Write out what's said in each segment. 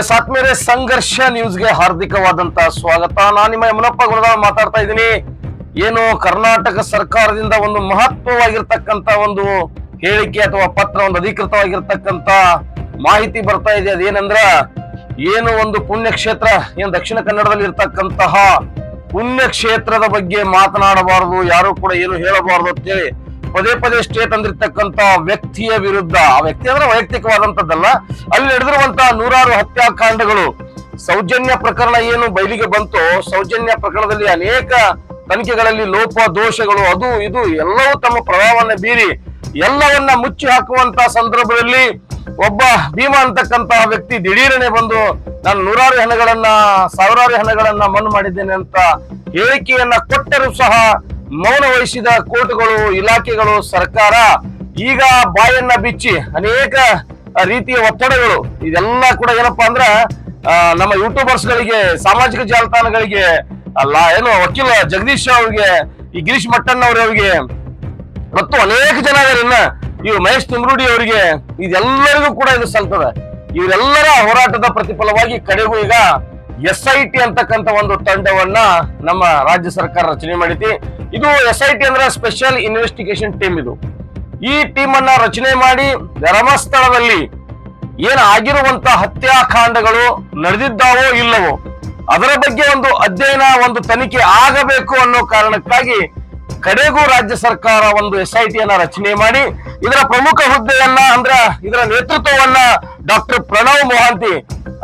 S, ಆತ್ಮೀಯರೇ, ಸಂಘರ್ಷ ನ್ಯೂಸ್ಗೆ ಹಾರ್ದಿಕವಾದಂತ ಸ್ವಾಗತ. ನಾನು ನಿಮ್ಮ ಯಮನಪ್ಪ ಗುಣದಾಳ್ ಮಾತಾಡ್ತಾ ಇದ್ದೀನಿ. ಏನು ಕರ್ನಾಟಕ ಸರ್ಕಾರದಿಂದ ಒಂದು ಮಹತ್ವವಾಗಿರ್ತಕ್ಕಂತ ಒಂದು ಹೇಳಿಕೆ ಅಥವಾ ಪತ್ರ, ಒಂದು ಅಧಿಕೃತವಾಗಿರ್ತಕ್ಕಂತ ಮಾಹಿತಿ ಬರ್ತಾ ಇದೆ. ಅದೇನಂದ್ರ, ಏನು ಒಂದು ಪುಣ್ಯಕ್ಷೇತ್ರ, ಏನು ದಕ್ಷಿಣ ಕನ್ನಡದಲ್ಲಿ ಇರ್ತಕ್ಕಂತಹ ಪುಣ್ಯಕ್ಷೇತ್ರದ ಬಗ್ಗೆ ಮಾತನಾಡಬಾರದು, ಯಾರು ಕೂಡ ಏನು ಹೇಳಬಾರದು ಅಂತೇಳಿ ಪದೇ ಪದೇ ಸ್ಟೇಟ್ ಅಂದಿರ್ತಕ್ಕಂತ ವ್ಯಕ್ತಿಯ ವಿರುದ್ಧ, ಆ ವ್ಯಕ್ತಿ ಅಂದ್ರೆ ವೈಯಕ್ತಿಕವಾದಂತದ್ದಲ್ಲ ಅಲ್ಲಿ ನಡೆದಿರುವಂತಹ ನೂರಾರು ಹತ್ಯಾಕಾಂಡಗಳು ಸೌಜನ್ಯ ಪ್ರಕರಣ ಏನು ಬಯಲಿಗೆ ಬಂತು, ಸೌಜನ್ಯ ಪ್ರಕರಣದಲ್ಲಿ ಅನೇಕ ತನಿಖೆಗಳಲ್ಲಿ ಲೋಪ ದೋಷಗಳು, ಅದು ಇದು ಎಲ್ಲವೂ ತಮ್ಮ ಪ್ರಭಾವವನ್ನು ಬೀರಿ, ಎಲ್ಲವನ್ನ ಮುಚ್ಚಿ ಹಾಕುವಂತ ಸಂದರ್ಭದಲ್ಲಿ ಒಬ್ಬ ಭೀಮಾ ಅಂತಕ್ಕಂತಹ ವ್ಯಕ್ತಿ ದಿಢೀರನೆ ಬಂದು, ನಾನು ನೂರಾರು ಹಣಗಳನ್ನ, ಸಾವಿರಾರು ಹಣಗಳನ್ನ ಮಣ್ಣು ಮಾಡಿದ್ದೇನೆ ಅಂತ ಹೇಳಿಕೆಯನ್ನ ಕೊಟ್ಟರೂ ಸಹ ಮೌನ ವಹಿಸಿದ ಕೋರ್ಟ್ಗಳು, ಇಲಾಖೆಗಳು, ಸರ್ಕಾರ ಈಗ ಬಾಯನ್ನ ಬಿಚ್ಚಿ ಅನೇಕ ರೀತಿಯ ಒತ್ತಡಗಳು. ಇದೆಲ್ಲ ಕೂಡ ಏನಪ್ಪಾ ಅಂದ್ರ ನಮ್ಮ ಯೂಟ್ಯೂಬರ್ಸ್ ಗಳಿಗೆ ಸಾಮಾಜಿಕ ಜಾಲತಾಣಗಳಿಗೆ, ಅಲ್ಲ, ಏನು ವಕೀಲ ಜಗದೀಶ್ ಅವ್ರಿಗೆ, ಈ ಗಿರೀಶ್ ಮಟ್ಟಣ್ಣ ಅವರಿಗೆ, ಮತ್ತು ಅನೇಕ ಜನ ಇನ್ನ, ಇವ್ ಮಹೇಶ್ ತಿಮ್ರೂಡಿ ಅವರಿಗೆ, ಇದೆಲ್ಲರಿಗೂ ಕೂಡ ಇದು ಸಲ್ತದೆ. ಇವರೆಲ್ಲರ ಹೋರಾಟದ ಪ್ರತಿಫಲವಾಗಿ ಕಡೆಗೂ ಈಗ ಎಸ್ ಐ ಟಿ ಅಂತಕ್ಕಂಥ ಒಂದು ತಂಡವನ್ನ ನಮ್ಮ ರಾಜ್ಯ ಸರ್ಕಾರ ರಚನೆ ಮಾಡಿತಿ ಇದು ಎಸ್ ಐ ಟಿ ಅಂದ್ರೆ ಸ್ಪೆಷಲ್ ಇನ್ವೆಸ್ಟಿಗೇಷನ್ ಟೀಮ್ ಇದು. ಈ ಟೀಮ್ ಅನ್ನ ರಚನೆ ಮಾಡಿ ಧರ್ಮಸ್ಥಳದಲ್ಲಿ ಏನು ಆಗಿರುವಂತ ಹತ್ಯಾಕಾಂಡಗಳು ನಡೆದಿದ್ದಾವೋ ಇಲ್ಲವೋ, ಅದರ ಬಗ್ಗೆ ಒಂದು ಅಧ್ಯಯನ, ಒಂದು ತನಿಖೆ ಆಗಬೇಕು ಅನ್ನೋ ಕಾರಣಕ್ಕಾಗಿ ಕಡೆಗೂ ರಾಜ್ಯ ಸರ್ಕಾರ ಒಂದು ಎಸ್ ಐ ಟಿಯನ್ನ ರಚನೆ ಮಾಡಿ, ಇದರ ಪ್ರಮುಖ ಹುದ್ದೆಯನ್ನ ಅಂದ್ರ ಇದರ ನೇತೃತ್ವವನ್ನ ಡಾಕ್ಟರ್ ಪ್ರಣವ್ ಮೊಹಾಂತಿ,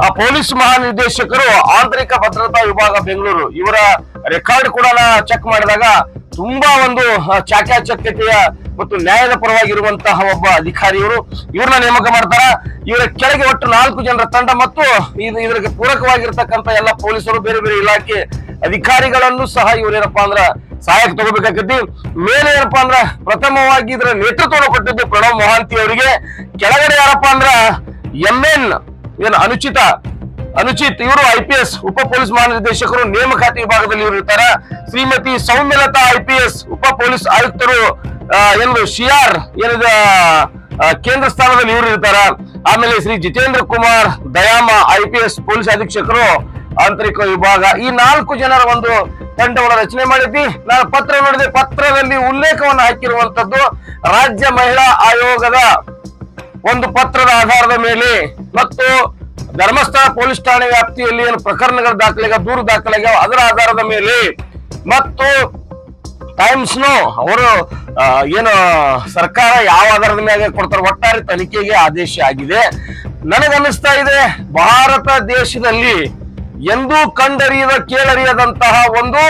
ಆ ಪೊಲೀಸ್ ಮಹಾನಿರ್ದೇಶಕರು ಆಂತರಿಕ ಭದ್ರತಾ ವಿಭಾಗ ಬೆಂಗಳೂರು ಇವರ ರೆಕಾರ್ಡ್ ಕೂಡ ಚೆಕ್ ಮಾಡಿದಾಗ ತುಂಬಾ ಒಂದು ಚಾಚಾಚಕ್ಯತೆಯ ಮತ್ತು ನ್ಯಾಯದ ಪರವಾಗಿರುವಂತಹ ಒಬ್ಬ ಅಧಿಕಾರಿಯವರು ಇವ್ರನ್ನ ನೇಮಕ ಮಾಡ್ತಾರ. ಇವರ ಕೆಳಗೆ ಒಟ್ಟು ನಾಲ್ಕು ಜನರ ತಂಡ ಮತ್ತು ಇದು ಇದಕ್ಕೆ ಪೂರಕವಾಗಿರ್ತಕ್ಕಂಥ ಎಲ್ಲ ಪೊಲೀಸರು, ಬೇರೆ ಬೇರೆ ಇಲಾಖೆ ಅಧಿಕಾರಿಗಳನ್ನು ಸಹ ಇವರೇನಪ್ಪಾ ಅಂದ್ರ ಸಹಾಯಕ್ಕೆ ತಗೋಬೇಕಾಗತ್ತಿ. ಮೇಲೆ ಏನಪ್ಪಾ ಅಂದ್ರ ಪ್ರಥಮವಾಗಿ ಇದರ ನೇತೃತ್ವವನ್ನು ಕೊಟ್ಟಿದ್ದು ಪ್ರಣವ್ ಮೊಹಾಂತಿ ಅವರಿಗೆ. ಕೆಳಗಡೆ ಯಾರಪ್ಪಾ ಅಂದ್ರ ಎಂ ಎನ್, ಏನು ಅನುಚಿತ ಅನುಚಿತ್, ಇವರು ಐ ಪಿ ಎಸ್ ಉಪ ಪೊಲೀಸ್ ಮಹಾನಿರ್ದೇಶಕರು ನೇಮಕಾತಿ ವಿಭಾಗದಲ್ಲಿ ಇವರು ಇರ್ತಾರೆ. Shrimati Soumyalatha I P S ಉಪ ಪೊಲೀಸ್ ಆಯುಕ್ತರು ಏನು ಶಿಯಾರ್ ಏನಿದೆ ಕೇಂದ್ರ ಸ್ಥಾನದಲ್ಲಿ ಇವರು ಇರ್ತಾರ. ಆಮೇಲೆ Shri Jitendra Kumar, Dayama I P S police ಅಧೀಕ್ಷಕರು, ಆಂತರಿಕ ವಿಭಾಗ. ಈ ನಾಲ್ಕು ಜನರ ಒಂದು ತಂಡವನ್ನು ರಚನೆ ಮಾಡಿದ್ವಿ. ನಾನು ಪತ್ರ ನೋಡಿದೆ, ಪತ್ರದಲ್ಲಿ ಉಲ್ಲೇಖವನ್ನು ಹಾಕಿರುವಂತದ್ದು ರಾಜ್ಯ ಮಹಿಳಾ ಆಯೋಗದ ಒಂದು ಪತ್ರದ ಆಧಾರದ ಮೇಲೆ ಮತ್ತು ಧರ್ಮಸ್ಥಳ ಪೊಲೀಸ್ ಠಾಣೆ ವ್ಯಾಪ್ತಿಯಲ್ಲಿ ಏನು ಪ್ರಕರಣಗಳ ದಾಖಲೆಗ, ದೂರು ದಾಖಲೆಗ ಅದರ ಆಧಾರದ ಮೇಲೆ ಮತ್ತು ಟೈಮ್ಸ್ನು ಅವರು ಏನು ಸರ್ಕಾರ ಯಾವ ಆಧಾರದ ಮೇಲೆ ಕೊಡ್ತಾರೆ, ಒಟ್ಟಾರೆ ತನಿಖೆಗೆ ಆದೇಶ ಆಗಿದೆ. ನನಗನ್ನಿಸ್ತಾ ಇದೆ, ಭಾರತ ದೇಶದಲ್ಲಿ ಎಂದೂ ಕಂಡರಿಯದ ಕೇಳರಿಯದಂತಹ ಒಂದು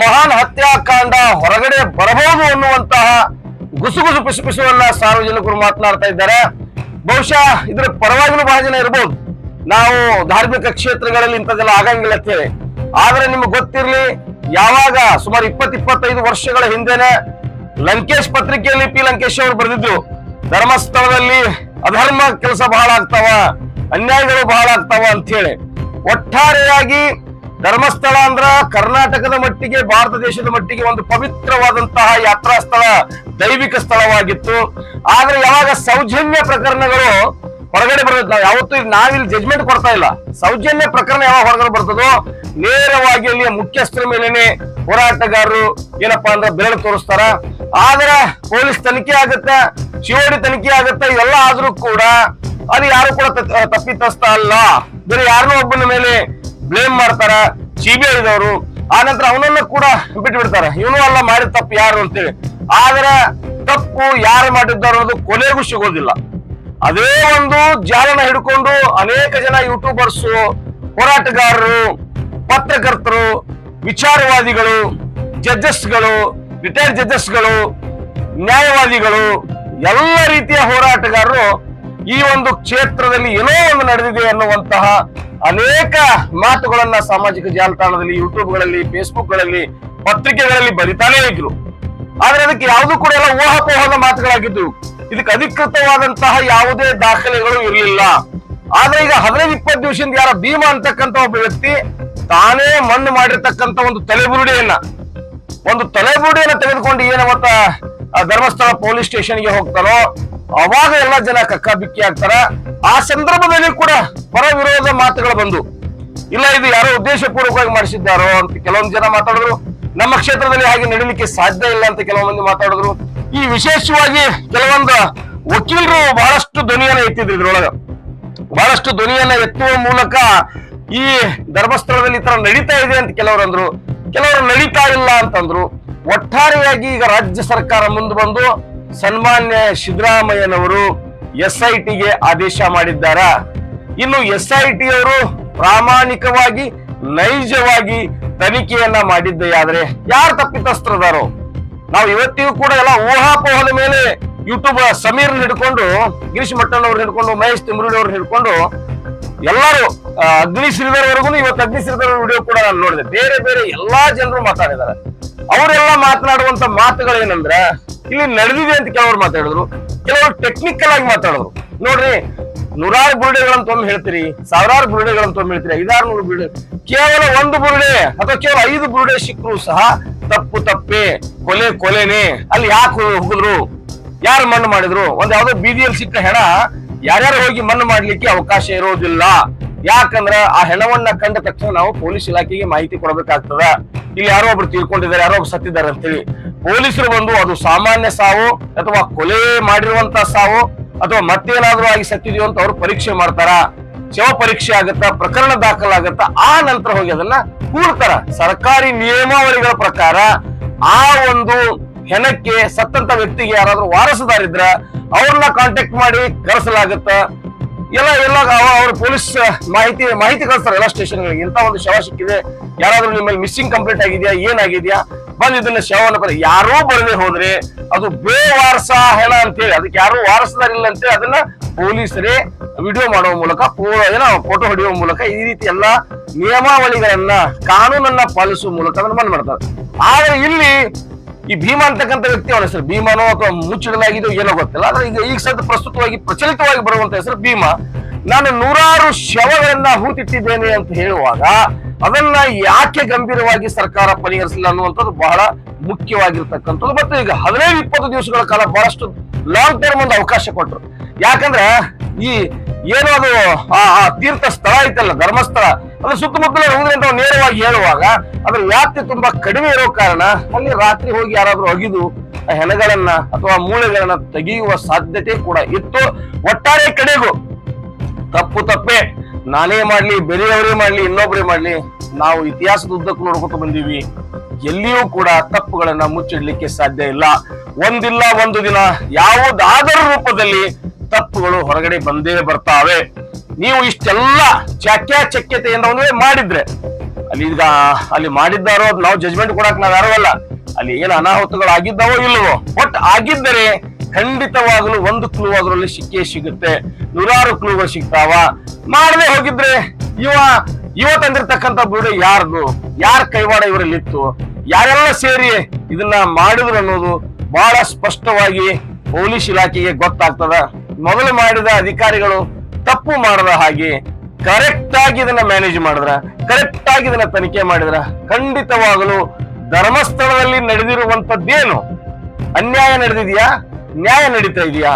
ಮಹಾನ್ ಹತ್ಯಾಕಾಂಡ ಹೊರಗಡೆ ಬರಬಹುದು ಅನ್ನುವಂತಹ ಗುಸುಗುಸು ಪಿಸುಪಿಸುವನ್ನ ಸಾರ್ವಜನಿಕರು ಮಾತನಾಡ್ತಾ ಇದ್ದಾರೆ. ಬಹುಶಃ ಇದ್ರ ಪರವಾಗಿನೂ ಬಹಳ ಜನ ಇರ್ಬೋದು. ನಾವು ಧಾರ್ಮಿಕ ಕ್ಷೇತ್ರಗಳಲ್ಲಿ ಇಂಥದ್ದೆಲ್ಲ ಆಗಂಗಿಲ್ಲ ಅಂತೇಳಿ ಆದ್ರೆ ನಿಮ್ಗೆ ಗೊತ್ತಿರ್ಲಿ, ಯಾವಾಗ ಸುಮಾರು ಇಪ್ಪತ್ ಇಪ್ಪತ್ತೈದು ವರ್ಷಗಳ ಹಿಂದೆನೆ ಲಂಕೇಶ್ ಪತ್ರಿಕೆಯಲ್ಲಿ ಪಿ ಲಂಕೇಶ್ ಅವರು ಬರೆದಿದ್ರು, ಧರ್ಮಸ್ಥಳದಲ್ಲಿ ಅಧರ್ಮ ಕೆಲಸ ಬಹಳ ಆಗ್ತಾವ, ಅನ್ಯಾಯಗಳು ಬಹಳ ಆಗ್ತಾವ ಅಂತ ಹೇಳಿ. ಒಟ್ಟಾರೆಯಾಗಿ ಧರ್ಮಸ್ಥಳ ಅಂದ್ರ ಕರ್ನಾಟಕದ ಮಟ್ಟಿಗೆ, ಭಾರತ ದೇಶದ ಮಟ್ಟಿಗೆ ಒಂದು ಪವಿತ್ರವಾದಂತಹ ಯಾತ್ರಾ ಸ್ಥಳ ದೈವಿಕ ಸ್ಥಳವಾಗಿತ್ತು. ಆದ್ರೆ ಯಾವಾಗ ಸೌಜನ್ಯ ಪ್ರಕರಣಗಳು ಹೊರಗಡೆ ಬರ್ತದೆ ನಾವು ಯಾವತ್ತೂ ನಾವಿಲ್ಲಿ ಜಜ್ಮೆಂಟ್ ಕೊಡ್ತಾ ಇಲ್ಲ. ಸೌಜನ್ಯ ಪ್ರಕರಣ ಯಾವಾಗ ಹೊರಗಡೆ ಬರ್ತದೋ ನೇರವಾಗಿ ಅಲ್ಲಿ ಮುಖ್ಯಸ್ಥರ ಮೇಲೇನೆ ಹೋರಾಟಗಾರರು ಏನಪ್ಪಾ ಅಂದ್ರೆ ಬೆರಳು ತೋರಿಸ್ತಾರ. ಆದ್ರೆ ಪೊಲೀಸ್ ತನಿಖೆ ಆಗತ್ತೆ, ಶಿವಡಿ ತನಿಖೆ ಆಗತ್ತೆ, ಇವೆಲ್ಲ ಆದ್ರೂ ಕೂಡ ಅದು ಯಾರು ಕೂಡ ತಪ್ಪಿತಸ್ಥ ಅಲ್ಲ ಬೇರೆ ಯಾರನ್ನೋ ಒಬ್ಬನ ಮೇಲೆ ಬ್ಲೇಮ್ ಮಾಡ್ತಾರ ಸಿಬಿಐ ದವರು ಆ ನಂತರ ಅವನನ್ನ ಕೂಡ ಬಿಟ್ಟು ಬಿಡ್ತಾರೆ ಇವನು ಅಲ್ಲ ಮಾಡಿದ ತಪ್ಪು ಯಾರು ಅಂತೇಳಿ. ಆದ್ರೆ ತಪ್ಪು ಯಾರು ಮಾಡಿದ್ದಾರೋ ಅದು ಕೊನೆಗೂ ಸಿಗೋದಿಲ್ಲ. ಅದೇ ಒಂದು ಜಾಲನ ಹಿಡ್ಕೊಂಡು ಅನೇಕ ಜನ ಯೂಟ್ಯೂಬರ್ಸ್ ಹೋರಾಟಗಾರರು, ಪತ್ರಕರ್ತರು, ವಿಚಾರವಾದಿಗಳು ಜಡ್ಜಸ್ಗಳು ರಿಟೈರ್ಡ್ ಜಡ್ಜಸ್ಗಳು ನ್ಯಾಯವಾದಿಗಳು, ಎಲ್ಲ ರೀತಿಯ ಹೋರಾಟಗಾರರು ಈ ಒಂದು ಕ್ಷೇತ್ರದಲ್ಲಿ ಏನೋ ಒಂದು ನಡೆದಿದೆ ಅನ್ನುವಂತಹ ಅನೇಕ ಮಾತುಗಳನ್ನ ಸಾಮಾಜಿಕ ಜಾಲತಾಣದಲ್ಲಿ ಯೂಟ್ಯೂಬ್ಗಳಲ್ಲಿ ಫೇಸ್ಬುಕ್ಗಳಲ್ಲಿ ಪತ್ರಿಕೆಗಳಲ್ಲಿ ಬರಿತಾನೇ ಇದ್ರು. ಆದ್ರೆ ಅದಕ್ಕೆ ಯಾವುದು ಕೂಡ ಎಲ್ಲ ಊಹಾಪೋಹದ ಮಾತುಗಳಾಗಿದ್ದು ಇದಕ್ಕೆ ಅಧಿಕೃತವಾದಂತಹ ಯಾವುದೇ ದಾಖಲೆಗಳು ಇರಲಿಲ್ಲ. ಆದ್ರೆ ಈಗ ಹದಿನೈದು, ಇಪ್ಪತ್ತು ದಿವಸದಿಂದ ಯಾರ ಭೀಮಾ ಅಂತಕ್ಕಂತ ಒಬ್ಬ ವ್ಯಕ್ತಿ ತಾನೇ ಮಣ್ಣು ಮಾಡಿರ್ತಕ್ಕಂತ ಒಂದು ತಲೆಬುರುಡಿಯನ್ನ ಒಂದು ತಲೆಬುರುಡಿಯನ್ನ ತೆಗೆದುಕೊಂಡು ಏನವತ್ತ ಆ, ಧರ್ಮಸ್ಥಳ ಪೊಲೀಸ್ ಸ್ಟೇಷನ್ಗೆ ಹೋಗ್ತಾರೋ ಅವಾಗ ಎಲ್ಲ ಜನ ಕಕ್ಕಾಬಿಕ್ಕಿ ಆಗ್ತಾರ. ಆ ಸಂದರ್ಭದಲ್ಲಿ ಕೂಡ ಪರ ವಿರೋಧ ಮಾತುಗಳು ಬಂದು, ಇಲ್ಲ, ಇದು ಯಾರೋ ಉದ್ದೇಶಪೂರ್ವಕವಾಗಿ ಮಾಡಿಸಿದ್ದಾರೋ ಅಂತ ಕೆಲವೊಂದು ಜನ ಮಾತಾಡಿದ್ರು. ನಮ್ಮ ಕ್ಷೇತ್ರದಲ್ಲಿ ಹಾಗೆ ನಡೀಲಿಕ್ಕೆ ಸಾಧ್ಯ ಇಲ್ಲ ಅಂತ ಕೆಲವೊಂದು ಮಂದಿ ಮಾತಾಡಿದ್ರು. ಈ ವಿಶೇಷವಾಗಿ ಕೆಲವೊಂದು ವಕೀಲರು ಬಹಳಷ್ಟು ಧ್ವನಿಯನ್ನ ಎತ್ತಿದ್ರು ಇದ್ರೊಳಗ. ಬಹಳಷ್ಟು ಧ್ವನಿಯನ್ನ ಎತ್ತುವ ಮೂಲಕ ಈ ಧರ್ಮಸ್ಥಳದಲ್ಲಿ ಈ ನಡೀತಾ ಇದೆ ಅಂತ ಕೆಲವರು ಅಂದ್ರು. ಕೆಲವರು ನಡೀತಾ ಇಲ್ಲ ಅಂತಂದ್ರು. ಒಟ್ಟಾರೆಯಾಗಿ ಈಗ ರಾಜ್ಯ ಸರ್ಕಾರ ಮುಂದೆ ಬಂದು ಸನ್ಮಾನ್ಯ ಸಿದ್ದರಾಮಯ್ಯನವರು ಎಸ್ ಐ ಟಿಗೆ ಆದೇಶ ಮಾಡಿದ್ದಾರ? ಇನ್ನು ಎಸ್ ಐ ಟಿ ಅವರು ಪ್ರಾಮಾಣಿಕವಾಗಿ ನೈಜವಾಗಿ ತನಿಖೆಯನ್ನ ಮಾಡಿದ್ದೇ ಆದ್ರೆ ಯಾರು ತಪ್ಪಿತಸ್ಥರದಾರೋ? ನಾವು ಇವತ್ತಿಗೂ ಕೂಡ ಎಲ್ಲ ಊಹಾಪೋಹದ ಮೇಲೆ ಯೂಟ್ಯೂಬ್ ಸಮೀರ್ ಹಿಡ್ಕೊಂಡು, ಗಿರೀಶ್ ಮಟ್ಟನ್ ಹಿಡ್ಕೊಂಡು, ಮಹೇಶ್ ತಿಮ್ರುಡಿ ಅವ್ರು ಹಿಡ್ಕೊಂಡು, ಎಲ್ಲರೂ ಅಗ್ನಿ ಶ್ರೀಧರ್ವರೆಗೂ ಇವತ್ತು ಅಗ್ನಿ ಶ್ರೀಧರ್ ವಿಡಿಯೋ ಕೂಡ ನಾನು ನೋಡಿದೆ. ಬೇರೆ ಬೇರೆ ಎಲ್ಲಾ ಜನರು ಮಾತಾಡಿದ್ದಾರೆ. ಅವರೆಲ್ಲ ಮಾತನಾಡುವಂತ ಮಾತುಗಳೇನಂದ್ರೆ, ಇಲ್ಲಿ ನಡೆದಿದೆ ಅಂತ ಕೆಲವರು ಮಾತಾಡಿದ್ರು, ಕೆಲವರು ಟೆಕ್ನಿಕಲ್ ಆಗಿ ಮಾತಾಡಿದ್ರು. ನೋಡ್ರಿ ನೂರಾರು ಬುರುಡೆಗಳಂತ ಒಮ್ಮೆ ಹೇಳ್ತೀರಿ, ಸಾವಿರಾರು ಬುರುಡೆಗಳಂತ ಒಮ್ಮೆ ಹೇಳ್ತೀರಿ ಐದಾರು ನೂರು ಬುರುಡೆ. ಕೇವಲ ಒಂದು ಬುರುಡೆ ಅಥವಾ ಕೇವಲ ಐದು ಬುರುಡೆ ಸಿಕ್ಕರು ಸಹ ತಪ್ಪು ತಪ್ಪೆ, ಕೊಲೆ ಕೊಲೆನೆ. ಅಲ್ಲಿ ಯಾಕೆ ಹೋಗಿದ್ರು? ಯಾರು ಮಣ್ಣು ಮಾಡಿದ್ರು? ಒಂದ್ ಯಾವ್ದೋ ಬೀದಿಯಲ್ಲಿ ಸಿಕ್ಕ ಹೆಣ, ಯಾರ್ಯಾರು ಹೋಗಿ ಮಣ್ಣು ಮಾಡ್ಲಿಕ್ಕೆ ಅವಕಾಶ ಇರೋದಿಲ್ಲ. ಯಾಕಂದ್ರ ಆ ಹೆಣವನ್ನ ಕಂಡ ತಕ್ಷಣ ನಾವು ಪೊಲೀಸ್ ಇಲಾಖೆಗೆ ಮಾಹಿತಿ ಕೊಡಬೇಕಾಗ್ತದ. ಇಲ್ಲಿ ಯಾರೋ ಒಬ್ರು ತಿಳ್ಕೊಂಡಿದ್ದಾರೆ, ಯಾರೋ ಒಬ್ರು ಸತ್ತಿದ್ದಾರೆ ಅಂತೇಳಿ. ಪೊಲೀಸರು ಬಂದು ಅದು ಸಾಮಾನ್ಯ ಸಾವು ಅಥವಾ ಕೊಲೆ ಮಾಡಿರುವಂತ ಸಾವು ಅಥವಾ ಮತ್ತೇನಾದ್ರೂ ಆಗಿ ಸತ್ತಿದೆಯೋ ಅಂತ ಅವ್ರು ಪರೀಕ್ಷೆ ಮಾಡ್ತಾರ? ಶವ ಪರೀಕ್ಷೆ ಆಗತ್ತ? ಪ್ರಕರಣ ದಾಖಲಾಗತ್ತ? ಆ ನಂತರ ಹೋಗಿ ಅದನ್ನ ಕೂಡ್ತಾರ ಸರ್ಕಾರಿ ನಿಯಮಾವಳಿಗಳ ಪ್ರಕಾರ ಆ ಒಂದು ಹೆಣಕ್ಕೆ ಸತ್ತಂತ ವ್ಯಕ್ತಿಗೆ ಯಾರಾದ್ರೂ ವಾರಸುದಾರಿದ್ರ ಅವ್ರನ್ನ ಕಾಂಟ್ಯಾಕ್ಟ್ ಮಾಡಿ ಕರೆಸಲಾಗತ್ತ? ಎಲ್ಲ ಎಲ್ಲ ಅವ- ಅವ್ರ ಪೊಲೀಸ್ ಮಾಹಿತಿ ಮಾಹಿತಿ ಕಳಿಸ್ತಾರೆ ಎಲ್ಲ ಸ್ಟೇಷನ್ಗಳಿಗೆ. ಇಂಥ ಒಂದು ಶವ ಸಿಕ್ಕಿದೆ. ಯಾರಾದ್ರೂ ನಿಮ್ಮಲ್ಲಿ ಮಿಸ್ಸಿಂಗ್ ಕಂಪ್ಲೀಟ್ ಆಗಿದೆಯಾ? ಏನಾಗಿದ್ಯಾ? ಬಂದ್ ಇದನ್ನ ಶವನ ಬರ ಯಾರೋ ಬರದೆ ಹೋದ್ರೆ ಅದು ಬೇವಾರಸ ಹೆಣ ಅಂತೇಳಿ, ಅದಕ್ಕೆ ಯಾರು ವಾರಸದಾರಿಲ್ಲ ಅಂತೇಳಿ ಅದನ್ನ ಪೊಲೀಸರೇ ವಿಡಿಯೋ ಮಾಡುವ ಮೂಲಕ ಏನೋ ಫೋಟೋ ಹೊಡೆಯುವ ಮೂಲಕ ಈ ರೀತಿ ಎಲ್ಲ ನಿಯಮಾವಳಿಗಳನ್ನ ಕಾನೂನನ್ನ ಪಾಲಿಸುವ ಮೂಲಕ ಅದನ್ನ ಬಂದ್ ಮಾಡ್ತಾರೆ. ಆದ್ರೆ ಇಲ್ಲಿ ಈ ಭೀಮಾ ಅಂತಕ್ಕಂಥ ವ್ಯಕ್ತಿ, ಅವನ ಹೆಸರು ಭೀಮಾನೋ ಅಥವಾ ಮುಚ್ಚಿಡಲಾಗಿದೋ ಏನೋ ಗೊತ್ತಿಲ್ಲ. ಆದ್ರೆ ಈಗ ಈಗ ಸದ್ಯ ಪ್ರಸ್ತುತವಾಗಿ ಪ್ರಚಲಿತವಾಗಿ ಬರುವಂತ ಹೆಸರು ಭೀಮಾ. ನಾನು ನೂರಾರು ಶವಗಳನ್ನ ಹೂತಿಟ್ಟಿದ್ದೇನೆ ಅಂತ ಹೇಳುವಾಗ ಅದನ್ನ ಯಾಕೆ ಗಂಭೀರವಾಗಿ ಸರ್ಕಾರ ಪರಿಹರಿಸಿಲ್ಲ ಅನ್ನುವಂಥದ್ದು ಬಹಳ ಮುಖ್ಯವಾಗಿರ್ತಕ್ಕಂಥದ್ದು. ಮತ್ತು ಈಗ ಹದಿನೈದು, ಇಪ್ಪತ್ತು ದಿವಸಗಳ ಕಾಲ ಬಹಳಷ್ಟು ಲಾಂಗ್ ಟರ್ಮ್ ಒಂದು ಅವಕಾಶ ಕೊಟ್ಟರು ಯಾಕಂದ್ರೆ ಈ ಏನೋ ಅದು, ಆ ತೀರ್ಥ ಸ್ಥಳ ಐತಲ್ಲ, ಧರ್ಮಸ್ಥಳ ಅದ್ರ ಸುತ್ತಮುತ್ತಲ ಹೋಗಿದ್ರಿಂದ ನೇರವಾಗಿ ಹೇಳುವಾಗ ಅದ್ರ ವ್ಯಾಪ್ತಿ ತುಂಬಾ ಕಡಿಮೆ ಇರೋ ಕಾರಣ ಅಲ್ಲಿ ರಾತ್ರಿ ಹೋಗಿ ಯಾರಾದ್ರೂ ಅಗಿದು ಆ ಹೆಣಗಳನ್ನ ಅಥವಾ ಮೂಳೆಗಳನ್ನ ತೆಗೆಯುವ ಸಾಧ್ಯತೆ ಕೂಡ ಇತ್ತು. ಒಟ್ಟಾರೆ ಕಡೆಗೂ ತಪ್ಪು ತಪ್ಪೆ. ನಾನೇ ಮಾಡ್ಲಿ, ಬೇರೆಯವರೇ ಮಾಡ್ಲಿ ಇನ್ನೊಬ್ಬರೇ ಮಾಡ್ಲಿ, ನಾವು ಇತಿಹಾಸದ ಉದ್ದಕ್ಕೂ ನೋಡ್ಕೊತ ಬಂದೀವಿ. ಎಲ್ಲಿಯೂ ಕೂಡ ತಪ್ಪುಗಳನ್ನ ಮುಚ್ಚಿಡ್ಲಿಕ್ಕೆ ಸಾಧ್ಯ ಇಲ್ಲ. ಒಂದಿಲ್ಲ, ಒಂದು ದಿನ ಯಾವುದಾದರೂ ರೂಪದಲ್ಲಿ ತಪ್ಪುಗಳು ಹೊರಗಡೆ ಬಂದೇ ಬರ್ತಾವೆ. ನೀವು ಇಷ್ಟೆಲ್ಲ ವೇಳೆ ಮಾಡಿದ್ರೆ. ಅಲ್ಲಿ ಈಗ ಅಲ್ಲಿ ಮಾಡಿದ್ದಾರೋ ನಾವು ಜಜ್ಮೆಂಟ್ ಕೊಡಕ್ ನಾವ್ ಯಾರೋ ಅಲ್ಲ. ಅಲ್ಲಿ ಏನು ಅನಾಹುತಗಳು ಆಗಿದ್ದಾವೋ ಇಲ್ಲವೋ ಬಟ್ ಆಗಿದ್ದರೆ ಖಂಡಿತವಾಗಲೂ ಒಂದು ಕ್ಲೂ ಅದರಲ್ಲಿ ಸಿಕ್ಕೇ ಸಿಗುತ್ತೆ. ನೂರಾರು ಕ್ಲೂಗಳು ಸಿಗ್ತಾವ. ಮಾಡದೆ ಹೋಗಿದ್ರೆ ಇವ ಇವ ತಂದಿರ್ತಕ್ಕಂಥ ಬುರುಡೆ ಯಾರ್ದು? ಯಾರ ಕೈವಾಡ ಇವರಲ್ಲಿ ಇತ್ತು ಯಾರೆಲ್ಲ ಸೇರಿ ಇದನ್ನ ಮಾಡಿದ್ರು ಅನ್ನೋದು ಬಹಳ ಸ್ಪಷ್ಟವಾಗಿ ಪೊಲೀಸ್ ಇಲಾಖೆಗೆ ಗೊತ್ತಾಗ್ತದ. ಮೊದಲು ಮಾಡಿದ ಅಧಿಕಾರಿಗಳು ತಪ್ಪು ಮಾಡದ ಹಾಗೆ ಕರೆಕ್ಟ್ ಆಗಿ ಇದನ್ನ ಮ್ಯಾನೇಜ್ ಮಾಡಿದ್ರ ಕರೆಕ್ಟ್ ಆಗಿ ಇದನ್ನ ತನಿಖೆ ಮಾಡಿದ್ರ, ಖಂಡಿತವಾಗಲು ಧರ್ಮಸ್ಥಳದಲ್ಲಿ ನಡೆದಿರುವಂತದ್ದೇನು ಅನ್ಯಾಯ ನಡೆದಿದ್ಯಾ? ನ್ಯಾಯ ನಡೀತಾ ಇದೆಯಾ?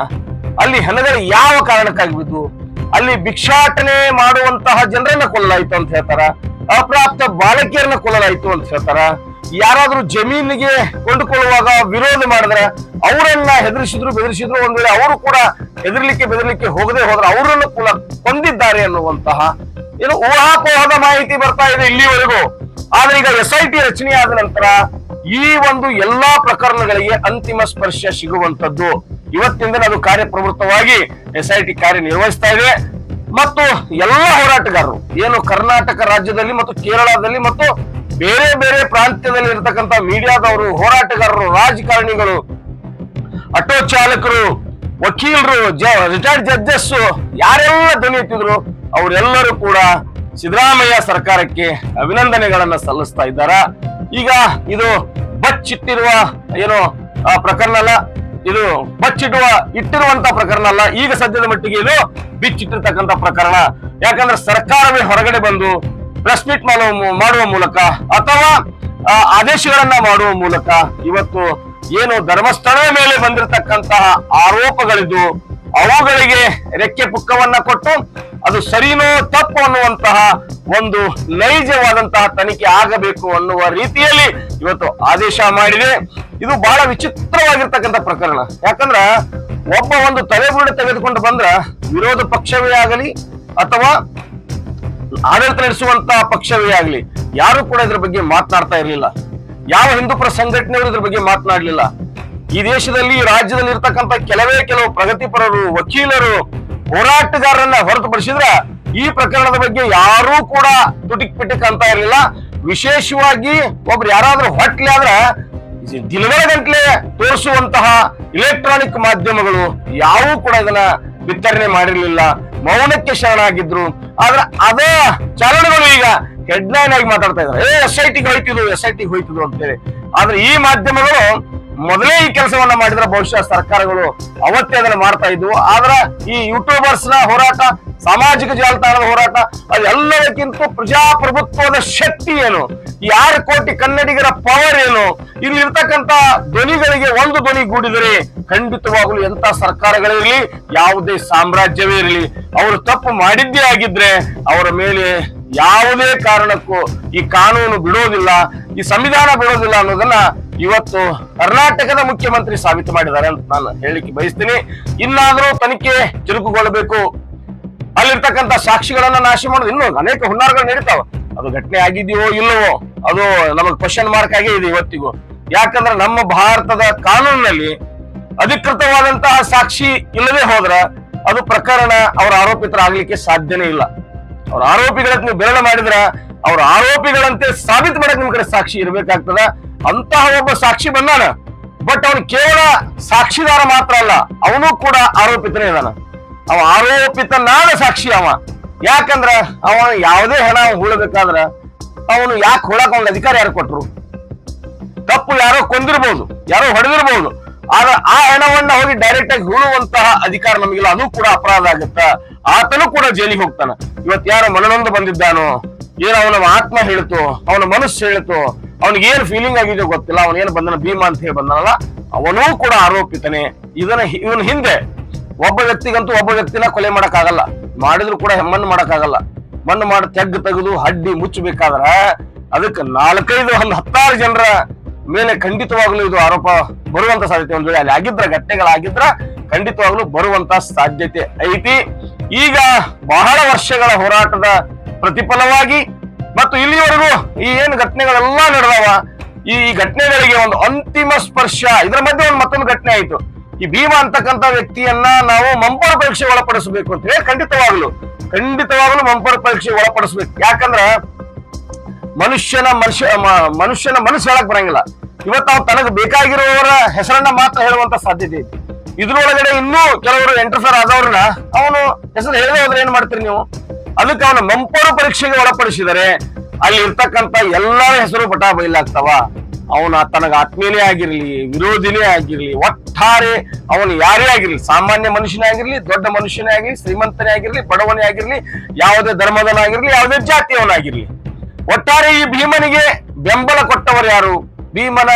ಅಲ್ಲಿ ಹೆಣಗಳು ಯಾವ ಕಾರಣಕ್ಕಾಗಿ ಬಿದ್ದು? ಅಲ್ಲಿ ಭಿಕ್ಷಾಟನೆ ಮಾಡುವಂತಹ ಜನರನ್ನ ಕೊಲ್ಲಲಾಯಿತು ಅಂತ ಹೇಳ್ತಾರ? ಅಪ್ರಾಪ್ತ ಬಾಲಕಿಯರನ್ನ ಕೊಲ್ಲಲಾಯ್ತು ಅಂತ ಹೇಳ್ತಾರ? ಯಾರಾದ್ರೂ ಜಮೀನಿಗೆ ಕೊಂಡುಕೊಳ್ಳುವಾಗ ವಿರೋಧ ಮಾಡಿದ್ರೆ ಅವರನ್ನ ಹೆದರಿಸಿದ್ರು, ಬೆದರಿಸಿದ್ರು, ಒಂದ್ ವೇಳೆ ಅವರು ಕೂಡ ಹೆದರ್ಲಿಕ್ಕೆ, ಬೆದರ್ಲಿಕ್ಕೆ ಹೋಗದೆ ಹೋದ್ರೆ ಅವರನ್ನು ಕೂಡ ಕೊಂದಿದ್ದಾರೆ ಅನ್ನುವಂತಹ ಏನು ಊಹಾಪೋಹದ ಮಾಹಿತಿ ಬರ್ತಾ ಇದೆ ಇಲ್ಲಿವರೆಗೂ. ಆದ್ರೆ ಈಗ ಎಸ್ ಐ ಟಿ ರಚನೆಯಾದ ನಂತರ ಈ ಒಂದು ಎಲ್ಲಾ ಪ್ರಕರಣಗಳಿಗೆ ಅಂತಿಮ ಸ್ಪರ್ಶ ಸಿಗುವಂತದ್ದು ಇವತ್ತಿಂದ ಅದು ಕಾರ್ಯಪ್ರವೃತ್ತವಾಗಿ ಎಸ್ ಐ ಟಿ ಕಾರ್ಯನಿರ್ವಹಿಸ್ತಾ ಇದೆ. ಮತ್ತು ಎಲ್ಲ ಹೋರಾಟಗಾರರು, ಏನು ಕರ್ನಾಟಕ ರಾಜ್ಯದಲ್ಲಿ ಮತ್ತು ಕೇರಳದಲ್ಲಿ ಮತ್ತು ಬೇರೆ ಬೇರೆ ಪ್ರಾಂತ್ಯದಲ್ಲಿ ಇರತಕ್ಕಂತ ಮೀಡಿಯಾದವರು, ಹೋರಾಟಗಾರರು, ರಾಜಕಾರಣಿಗಳು, ಆಟೋ ಚಾಲಕರು, ವಕೀಲರು ರಿಟೈರ್ಡ್ ಜಡ್ಜಸ್ ಯಾರೆಲ್ಲ ಧ್ವನಿ ಅವರೆಲ್ಲರೂ ಕೂಡ ಸಿದ್ದರಾಮಯ್ಯ ಸರ್ಕಾರಕ್ಕೆ ಅಭಿನಂದನೆಗಳನ್ನ ಸಲ್ಲಿಸ್ತಾ ಇದ್ದಾರ? ಈಗ ಇದು ಬಚ್ಚಿಟ್ಟಿರುವ ಏನು ಪ್ರಕರಣ ಅಲ್ಲ. ಇದು ಬಚ್ಚಿಡುವ, ಇಟ್ಟಿರುವಂತ ಪ್ರಕರಣ ಅಲ್ಲ. ಈಗ ಸದ್ಯದ ಮಟ್ಟಿಗೆ ಇದು ಬಿಚ್ಚಿಟ್ಟಿರ್ತಕ್ಕಂಥ ಪ್ರಕರಣ. ಯಾಕಂದ್ರೆ ಸರ್ಕಾರವೇ ಹೊರಗಡೆ ಬಂದು ಪ್ರೆಸ್ ಮೀಟ್ ಮಾಡುವ ಮೂಲಕ ಅಥವಾ ಆದೇಶಗಳನ್ನ ಮಾಡುವ ಮೂಲಕ ಇವತ್ತು ಏನು ಧರ್ಮಸ್ಥಳದ ಮೇಲೆ ಬಂದಿರತಕ್ಕಂತಹ ಆರೋಪಗಳಿದ್ದು ಅವುಗಳಿಗೆ ರೆಕ್ಕೆ ಪುಕ್ಕವನ್ನ ಕೊಟ್ಟು ಅದು ಸರಿನೋ ತಪ್ಪು ಅನ್ನುವಂತಹ ಒಂದು ನೈಜವಾದಂತಹ ತನಿಖೆ ಆಗಬೇಕು ಅನ್ನುವ ರೀತಿಯಲ್ಲಿ ಇವತ್ತು ಆದೇಶ ಮಾಡಿದೆ. ಇದು ಬಹಳ ವಿಚಿತ್ರವಾಗಿರ್ತಕ್ಕಂಥ ಪ್ರಕರಣ. ಯಾಕಂದ್ರ ಒಬ್ಬ ಒಂದು ತಲೆಬುರುಡೆ ತೆಗೆದುಕೊಂಡು ಬಂದ್ರ ವಿರೋಧ ಪಕ್ಷವೇ ಆಗಲಿ ಅಥವಾ ಆಡಳಿತ ನಡೆಸುವಂತಹ ಪಕ್ಷವೇ ಆಗಲಿ, ಯಾರು ಕೂಡ ಇದ್ರ ಬಗ್ಗೆ ಮಾತನಾಡ್ತಾ ಇರಲಿಲ್ಲ. ಯಾವ ಹಿಂದೂಪರ ಸಂಘಟನೆಯವರು ಇದ್ರ ಬಗ್ಗೆ ಮಾತನಾಡಲಿಲ್ಲ. ಈ ದೇಶದಲ್ಲಿ ರಾಜ್ಯದಲ್ಲಿ ಇರ್ತಕ್ಕಂಥ ಕೆಲವೇ ಕೆಲವು ಪ್ರಗತಿಪರರು, ವಕೀಲರು ಹೋರಾಟಗಾರರನ್ನ ಹೊರತುಪಡಿಸಿದ್ರ ಈ ಪ್ರಕರಣದ ಬಗ್ಗೆ ಯಾರೂ ಕೂಡ ತುಟಿಕ್ ಪಿಟಿಕ್ ಅಂತ ಇರಲಿಲ್ಲ. ವಿಶೇಷವಾಗಿ ಒಬ್ರು ಯಾರಾದ್ರೂ ಹೊಟ್ಲೆ ಆದ್ರೆ ದಿನಗಳ ಗಂಟ್ಲೆ ತೋರಿಸುವಂತಹ ಇಲೆಕ್ಟ್ರಾನಿಕ್ ಮಾಧ್ಯಮಗಳು ಯಾವೂ ಕೂಡ ಇದನ್ನ ವಿತರಣೆ ಮಾಡಿರಲಿಲ್ಲ. ಮೌನಕ್ಕೆ ಶರಣಾಗಿದ್ರು. ಆದ್ರೆ ಅದೇ ಚಾಲನೆಗಳು ಈಗ ಹೆಡ್ಲೈನ್ ಆಗಿ ಮಾತಾಡ್ತಾ ಇದ್ದಾರೆ. ಏ ಎಸ್ ಐ ಟಿಗೆ ಹೋಯ್ತಿದ್ರು ಎಸ್ ಐ ಟಿಗೆ ಹೋಯ್ತಿದ್ರು ಅಂತೇಳಿ. ಆದ್ರೆ ಈ ಮಾಧ್ಯಮಗಳು ಮೊದಲೇ ಈ ಕೆಲಸವನ್ನ ಮಾಡಿದ್ರೆ ಬಹುಶಃ ಸರ್ಕಾರಗಳು ಅವತ್ತೇ ಅದನ್ನ ಮಾಡ್ತಾ ಇದ್ವು. ಆದ್ರ ಈ ಯೂಟ್ಯೂಬರ್ಸ್ನ ಹೋರಾಟ, ಸಾಮಾಜಿಕ ಜಾಲತಾಣದ ಹೋರಾಟ, ಅದೆಲ್ಲದಕ್ಕಿಂತ ಪ್ರಜಾಪ್ರಭುತ್ವದ ಶಕ್ತಿ ಏನು? ಈ ಕೋಟಿ ಕನ್ನಡಿಗರ ಪವರ್ ಏನು? ಇಲ್ಲಿ ಇರ್ತಕ್ಕಂತ ಧ್ವನಿಗಳಿಗೆ ಒಂದು ಧ್ವನಿ ಗೂಡಿದರೆ ಖಂಡಿತವಾಗಲು ಎಂತ ಸರ್ಕಾರಗಳಿರಲಿ ಯಾವುದೇ ಸಾಮ್ರಾಜ್ಯವೇ ಇರಲಿ. ಅವರು ತಪ್ಪು ಮಾಡಿದ್ದೇ ಆಗಿದ್ರೆ ಅವರ ಮೇಲೆ ಯಾವುದೇ ಕಾರಣಕ್ಕೂ ಈ ಕಾನೂನು ಬಿಡೋದಿಲ್ಲ, ಈ ಸಂವಿಧಾನ ಬಿಡೋದಿಲ್ಲ ಅನ್ನೋದನ್ನ ಇವತ್ತು ಕರ್ನಾಟಕದ ಮುಖ್ಯಮಂತ್ರಿ ಸಾಬೀತು ಮಾಡಿದ್ದಾರೆ ಅಂತ ನಾನು ಹೇಳಿಕೆ ಬಯಸ್ತೀನಿ. ಇನ್ನಾದ್ರೂ ತನಿಖೆ ಚುರುಕುಗೊಳ್ಳಬೇಕು. ಅಲ್ಲಿರ್ತಕ್ಕಂಥ ಸಾಕ್ಷಿಗಳನ್ನ ನಾಶ ಮಾಡೋದು ಇನ್ನೂ ಅನೇಕ ಹುನ್ನಾರಗಳು ನಡೀತಾವ. ಅದು ಘಟನೆ ಆಗಿದೆಯೋ ಇಲ್ಲವೋ, ಅದು ನಮಗೆ ಕ್ವಶನ್ ಮಾರ್ಕ್ ಆಗೇ ಇದೆ ಇವತ್ತಿಗೂ. ಯಾಕಂದ್ರೆ ನಮ್ಮ ಭಾರತದ ಕಾನೂನಿನಲ್ಲಿ ಅಧಿಕೃತವಾದಂತಹ ಸಾಕ್ಷಿ ಇಲ್ಲದೆ ಹೋದ್ರ ಅದು ಪ್ರಕರಣ ಅವರ ಆರೋಪಿತರಾಗ್ಲಿಕ್ಕೆ ಸಾಧ್ಯನೇ ಇಲ್ಲ. ಅವ್ರ ಆರೋಪಿಗಳ ನೀವು ಬೆರಳ ಮಾಡಿದ್ರ ಅವ್ರ ಆರೋಪಿಗಳಂತೆ ಸಾಬೀತು ಮಾಡಕ್ ನಿಮ್ ಕಡೆ ಸಾಕ್ಷಿ ಇರ್ಬೇಕಾಗ್ತದ. ಅಂತಹ ಒಬ್ಬ ಸಾಕ್ಷಿ ಬಂದಾನ. ಬಟ್ ಅವನು ಕೇವಲ ಸಾಕ್ಷಿದಾರ ಮಾತ್ರ ಅಲ್ಲ, ಅವನು ಕೂಡ ಆರೋಪಿತನೇ ಇದ್ದಾನ. ಅವ ಆರೋಪಿತನಾದ ಸಾಕ್ಷಿ ಅವ. ಯಾಕಂದ್ರ ಅವ ಯಾವುದೇ ಹಣ ಹೂಳಬೇಕಾದ್ರ ಅವನು ಯಾಕೆ ಹೊಳಕ್ ಅವ್ನ ಅಧಿಕಾರ ಯಾರು ಕೊಟ್ರು? ತಪ್ಪು ಯಾರೋ ಕೊಂದಿರ್ಬಹುದು ಯಾರೋ ಹೊಡೆದಿರ್ಬಹುದು ಆದ್ರೆ ಆ ಹಣವನ್ನ ಹೋಗಿ ಡೈರೆಕ್ಟ್ ಆಗಿ ಹೂಳುವಂತಹ ಅಧಿಕಾರ ನಮಗಿಲ್ಲ, ಅದು ಕೂಡ ಅಪರಾಧ ಆಗುತ್ತ? ಆತನು ಕೂಡ ಜೈಲಿಗೆ ಹೋಗ್ತಾನ. ಇವತ್ ಯಾರೋ ಮನನೊಂದು ಬಂದಿದ್ದಾನೋ, ಏನೋ ಅವನ ಆತ್ಮ ಹೇಳ್ತು, ಅವನ ಮನಸ್ಸು ಹೇಳ್ತು ಅವನಿಗೆ ಏನ್ ಫೀಲಿಂಗ್ ಆಗಿದೆಯೋ ಗೊತ್ತಿಲ್ಲ ಅವನ್ ಏನು ಬಂದನ, ಭೀಮಾ ಅಂತ ಹೇಳಿ ಬಂದನಲ್ಲ, ಅವನೂ ಕೂಡ ಆರೋಪಿತನೇ. ಇದನ್ನ ಇವನ ಹಿಂದೆ ಒಬ್ಬ ವ್ಯಕ್ತಿಗಂತೂ ಒಬ್ಬ ವ್ಯಕ್ತಿನ ಕೊಲೆ ಮಾಡಕ್ಕಾಗಲ್ಲ. ಮಾಡಿದ್ರು ಕೂಡ ಮಣ್ಣು ಮಾಡಕ್ಕಾಗಲ್ಲ. ಮಣ್ಣು ಮಾಡಿ ತೆಗ್ ತೆಗೆದು ಹಡ್ಡಿ ಮುಚ್ಚಬೇಕಾದ್ರ ಅದಕ್ಕೆ ನಾಲ್ಕೈದು ಒಂದು ಹತ್ತಾರು ಜನರ ಮೇಲೆ ಖಂಡಿತವಾಗ್ಲೂ ಇದು ಆರೋಪ ಬರುವಂತ ಸಾಧ್ಯತೆ. ಒಂದು ವೇಳೆ ಅಲ್ಲಿ ಆಗಿದ್ರ, ಘಟನೆಗಳಾಗಿದ್ರ ಖಂಡಿತವಾಗ್ಲೂ ಬರುವಂತ ಸಾಧ್ಯತೆ ಐತಿ. ಈಗ ಬಹಳ ವರ್ಷಗಳ ಹೋರಾಟದ ಪ್ರತಿಫಲವಾಗಿ ಮತ್ತು ಇಲ್ಲಿವರೆಗೂ ಈ ಏನು ಘಟನೆಗಳೆಲ್ಲ ನಡೆದವ, ಈ ಘಟನೆಗಳಿಗೆ ಒಂದು ಅಂತಿಮ ಸ್ಪರ್ಶ, ಇದರ ಮಧ್ಯೆ ಒಂದು ಮತ್ತೊಂದು ಘಟನೆ ಆಯಿತು. ಈ ಭೀಮ ಅಂತಕ್ಕಂಥ ವ್ಯಕ್ತಿಯನ್ನ ನಾವು ಮಂಪರ ಪರೀಕ್ಷೆ ಒಳಪಡಿಸಬೇಕು ಅಂತ ಹೇಳಿ ಖಂಡಿತವಾಗ್ಲು ಖಂಡಿತವಾಗ್ಲು ಮಂಪರ ಪರೀಕ್ಷೆ ಒಳಪಡಿಸ್ಬೇಕು. ಯಾಕಂದ್ರ ಮನುಷ್ಯನ ಮನುಷ್ಯ ಮನುಷ್ಯನ ಮನಸ್ಸು ಹೇಳಕ್ ಬರಂಗಿಲ್ಲ. ಇವತ್ತು ನಾವು ತನಗೆ ಬೇಕಾಗಿರುವವರ ಹೆಸರನ್ನ ಮಾತ್ರ ಹೇಳುವಂತ ಸಾಧ್ಯತೆ ಇದ್ರೊಳಗಡೆ ಇನ್ನೂ ಕೆಲವರು ಎಂಟರ್ಫೇರ್ ಆದವ್ರನ್ನ ಅವನು ಹೆಸರು ಹೇಳದೆ ಹೋದ್ರೆ ಏನ್ ಮಾಡ್ತೀರಿ ನೀವು? ಅದಕ್ಕೆ ಅವನ ಮಂಪರು ಪರೀಕ್ಷೆಗೆ ಒಳಪಡಿಸಿದರೆ ಅಲ್ಲಿ ಇರ್ತಕ್ಕಂಥ ಎಲ್ಲರ ಹೆಸರು ಪಟ ಬಯಲಾಗ್ತಾವ. ಅವನ ತನಗ ಆತ್ಮೀಯನೇ ಆಗಿರ್ಲಿ, ವಿರೋಧಿನೇ ಆಗಿರ್ಲಿ, ಒಟ್ಟಾರೆ ಅವನು ಯಾರೇ ಆಗಿರ್ಲಿ, ಸಾಮಾನ್ಯ ಮನುಷ್ಯನೇ ಆಗಿರ್ಲಿ, ದೊಡ್ಡ ಮನುಷ್ಯನೇ ಆಗಿರ್ಲಿ, ಶ್ರೀಮಂತನೇ ಆಗಿರ್ಲಿ, ಬಡವನೇ ಆಗಿರ್ಲಿ, ಯಾವುದೇ ಧರ್ಮದನಾಗಿರ್ಲಿ ಯಾವುದೇ ಜಾತಿಯವನಾಗಿರ್ಲಿ. ಒಟ್ಟಾರೆ ಈ ಭೀಮನಿಗೆ ಬೆಂಬಲ ಕೊಟ್ಟವರು ಯಾರು? ಭೀಮನ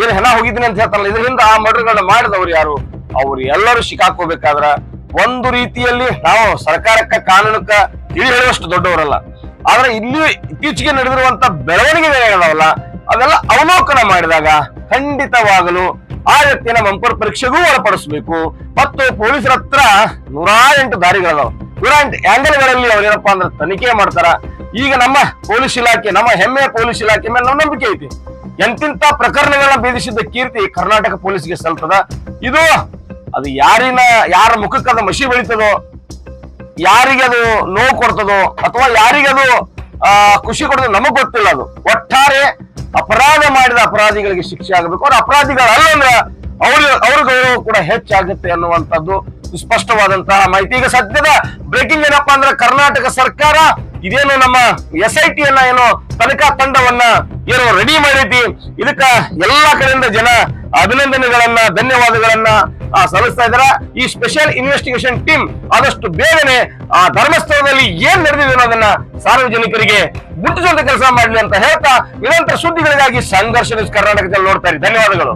ಏನು ಹೆಣ ಹೋಗಿದ್ದೀನಿ ಅಂತ ಹೇಳ್ತಾರಲ್ಲ ಇದರಿಂದ ಆ ಮರ್ಡರ್ಗಳನ್ನ ಮಾಡಿದವರು ಯಾರು? ಅವ್ರು ಎಲ್ಲರೂ ಸಿಕ್ಕಾಕೋಬೇಕಾದ್ರ ಒಂದು ರೀತಿಯಲ್ಲಿ ನಾವು ಸರ್ಕಾರಕ್ಕ, ಕಾನೂನಕ್ಕ ತಿಳಿ ಹೇಳುವಷ್ಟು ದೊಡ್ಡವರಲ್ಲ. ಆದ್ರೆ ಇಲ್ಲಿ ಇತ್ತೀಚೆಗೆ ನಡೆದಿರುವಂತ ಬೆಳವಣಿಗೆಗಳೇನದಾವಲ್ಲ, ಅದೆಲ್ಲ ಅವಲೋಕನ ಮಾಡಿದಾಗ ಖಂಡಿತವಾಗಲು ಆ ವ್ಯಕ್ತಿಯನ್ನ ಮಂಪರ್ ಪರೀಕ್ಷೆಗೂ ಒಳಪಡಿಸಬೇಕು. ಮತ್ತು ಪೊಲೀಸರ ಹತ್ರ ನೂರಾ ಎಂಟು ದಾರಿಗಳದಾವ. ನೂರಾ ಎಂಟು ಆಂಗಲ್ಗಳಲ್ಲಿ ಅವ್ರೇನಪ್ಪಾ ಅಂದ್ರೆ ತನಿಖೆ ಮಾಡ್ತಾರ. ಈಗ ನಮ್ಮ ಪೊಲೀಸ್ ಇಲಾಖೆ, ನಮ್ಮ ಹೆಮ್ಮೆಯ ಪೊಲೀಸ್ ಇಲಾಖೆ ಮೇಲೆ ನಮ್ಮ ನಂಬಿಕೆ ಐತಿ. ಎಂತಿಂತ ಪ್ರಕರಣಗಳನ್ನ ಭೇದಿಸಿದ ಕೀರ್ತಿ ಕರ್ನಾಟಕ ಪೊಲೀಸ್ಗೆ ಸಲ್ತದ. ಇದು ಅದು ಯಾರಿನ, ಯಾರ ಮುಖಕ್ಕದ ಮಸಿ ಬೆಳಿತದೋ ಯಾರಿಗೆ ಅದು ನೋವು ಕೊಡ್ತದೋ ಅಥವಾ ಯಾರಿಗೆ ಅದು ಖುಷಿ ಕೊಡೋದು ನಮಗ್ ಗೊತ್ತಿಲ್ಲ ಅದು. ಒಟ್ಟಾರೆ ಅಪರಾಧ ಮಾಡಿದ ಅಪರಾಧಿಗಳಿಗೆ ಶಿಕ್ಷೆ ಆಗಬೇಕು. ಅವ್ರ ಅಪರಾಧಿಗಳಲ್ಲ ಅಂದ್ರೆ ಅವ್ರ ಅವ್ರ ಗೌರವ ಕೂಡ ಹೆಚ್ಚಾಗುತ್ತೆ ಅನ್ನುವಂಥದ್ದು ಸ್ಪಷ್ಟವಾದಂತಹ ಮಾಹಿತಿ. ಈಗ ಸದ್ಯದ ಬ್ರೇಕಿಂಗ್ ಏನಪ್ಪಾ ಅಂದ್ರೆ ಕರ್ನಾಟಕ ಸರ್ಕಾರ ಇದೇನು ನಮ್ಮ ಎಸ್ ಐ ಟಿ ಅನ್ನ ಏನು ತನಿಖಾ ತಂಡವನ್ನ ಏನು ರೆಡಿ ಮಾಡೈತಿ ಇದಕ್ಕ ಎಲ್ಲಾ ಕಡೆಯಿಂದ ಜನ ಅಭಿನಂದನೆಗಳನ್ನ, ಧನ್ಯವಾದಗಳನ್ನ ಸಲ್ಲಿಸ್ತಾ ಇದ್ದಾರೆ. ಈ ಸ್ಪೆಷಲ್ ಇನ್ವೆಸ್ಟಿಗೇಷನ್ ಟೀಮ್ ಆದಷ್ಟು ಬೇಗನೆ ಆ ಧರ್ಮಸ್ಥಳದಲ್ಲಿ ಏನ್ ನಡೆದಿದೆ ಅನ್ನೋದನ್ನ ಸಾರ್ವಜನಿಕರಿಗೆ ಮುಟ್ಟಿಸುವಂತ ಕೆಲಸ ಮಾಡಲಿ ಅಂತ ಹೇಳ್ತಾ ನಿರಂತರ ಸುದ್ದಿಗಳಿಗಾಗಿ ಸಂಘರ್ಷ ಕರ್ನಾಟಕದಲ್ಲಿ ನೋಡ್ತಾ ಇರಿ. ಧನ್ಯವಾದಗಳು.